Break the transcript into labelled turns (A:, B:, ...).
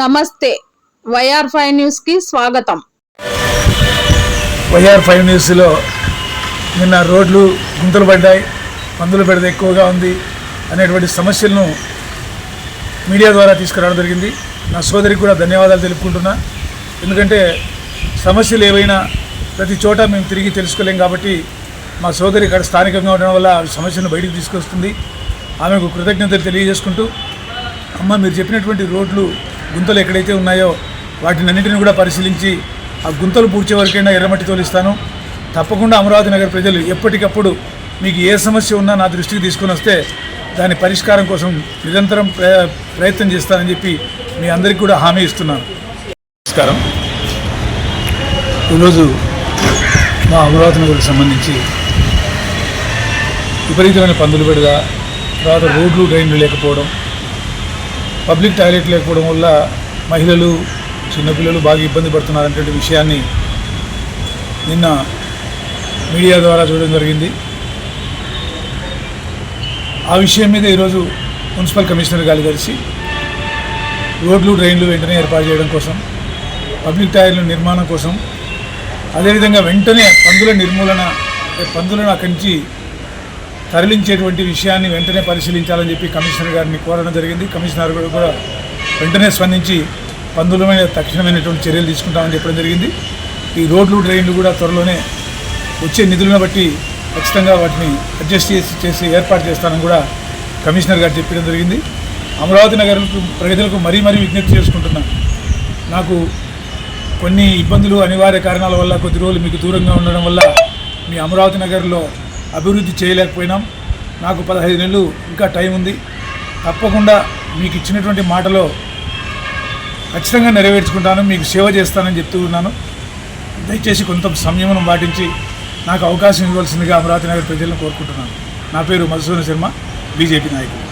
A: నమస్తే. YR five న్యూస్కి స్వాగతం.
B: వైఆర్ ఫైవ్ న్యూస్లో నిన్న రోడ్లు గుంతలు పడ్డాయి పందులు బెడద ఎక్కువగా ఉంది అనేటువంటి సమస్యలను మీడియా ద్వారా తీసుకురావడం జరిగింది. నా సోదరికి కూడా ధన్యవాదాలు తెలుపుకుంటున్నా. ఎందుకంటే సమస్యలు ఏవైనా ప్రతి చోట మేము తిరిగి తెలుసుకోలేం కాబట్టి మా సోదరి ఇక్కడ స్థానికంగా ఉండడం వల్ల సమస్యను బయటికి తీసుకొస్తుంది. ఆమెకు కృతజ్ఞతలు తెలియజేసుకుంటూ అమ్మ మీరు చెప్పినటువంటి రోడ్లు గుంతలు ఎక్కడైతే ఉన్నాయో వాటిని అన్నింటిని కూడా పరిశీలించి ఆ గుంతలు పూడ్చే వరకైనా ఎర్రమట్టి తోలిస్తాను. తప్పకుండా అమరావతి నగర ప్రజలు ఎప్పటికప్పుడు మీకు ఏ సమస్య ఉన్నా నా దృష్టికి తీసుకొని వస్తే దాని పరిష్కారం కోసం నిరంతరం ప్రయత్నం చేస్తానని చెప్పి మీ అందరికీ కూడా హామీ ఇస్తున్నాను. నమస్కారం. ఈరోజు మా అమరావతి నగర్కి సంబంధించి విపరీతమైన పందులు పెడదా తర్వాత రోడ్లు డ్రైన్లు లేకపోవడం పబ్లిక్ టాయిలెట్ లేకపోవడం వల్ల మహిళలు చిన్నపిల్లలు బాగా ఇబ్బంది పడుతున్నారనేటువంటి విషయాన్ని నిన్న మీడియా ద్వారా చూడడం జరిగింది. ఆ విషయం మీద ఈరోజు మున్సిపల్ కమిషనర్ గారు కలిసి రోడ్లు డ్రైన్లు వెంటనే ఏర్పాటు చేయడం కోసం పబ్లిక్ టాయిలెట్ల నిర్మాణం కోసం అదేవిధంగా వెంటనే పందుల నిర్మూలన పందులను అక్కడి నుంచి తరలించేటువంటి విషయాన్ని వెంటనే పరిశీలించాలని చెప్పి కమిషనర్ గారిని కోరడం జరిగింది. కమిషనర్ గారు కూడా వెంటనే స్పందించి పందులమైన తక్షణమైనటువంటి చర్యలు తీసుకుంటామని చెప్పడం జరిగింది. ఈ రోడ్లు డ్రైన్లు కూడా త్వరలోనే వచ్చే నిధులను బట్టి ఖచ్చితంగా వాటిని అడ్జస్ట్ చేసి చేసి ఏర్పాటు చేస్తానని కూడా కమిషనర్ గారు చెప్పడం జరిగింది. అమరావతి నగరంకు ప్రజలకు మరీ మరీ విజ్ఞప్తి చేసుకుంటున్నాను నాకు కొన్ని ఇబ్బందులు అనివార్య కారణాల వల్ల కొద్ది రోజులు మీకు దూరంగా ఉండడం వల్ల మీ అమరావతి నగర్లో అభివృద్ధి చేయలేకపోయినాం. నాకు పదహైదు నెలలు ఇంకా టైం ఉంది. తప్పకుండా మీకు ఇచ్చినటువంటి మాటలో ఖచ్చితంగా నెరవేర్చుకుంటాను. మీకు సేవ చేస్తానని చెప్తూ ఉన్నాను. దయచేసి కొంత సంయమనం పాటించి నాకు అవకాశం ఇవ్వాల్సిందిగా అమరావతి నగర్ ప్రజలను కోరుకుంటున్నాను. నా పేరు మధుసూదన శర్మ బీజేపీ నాయకుడు.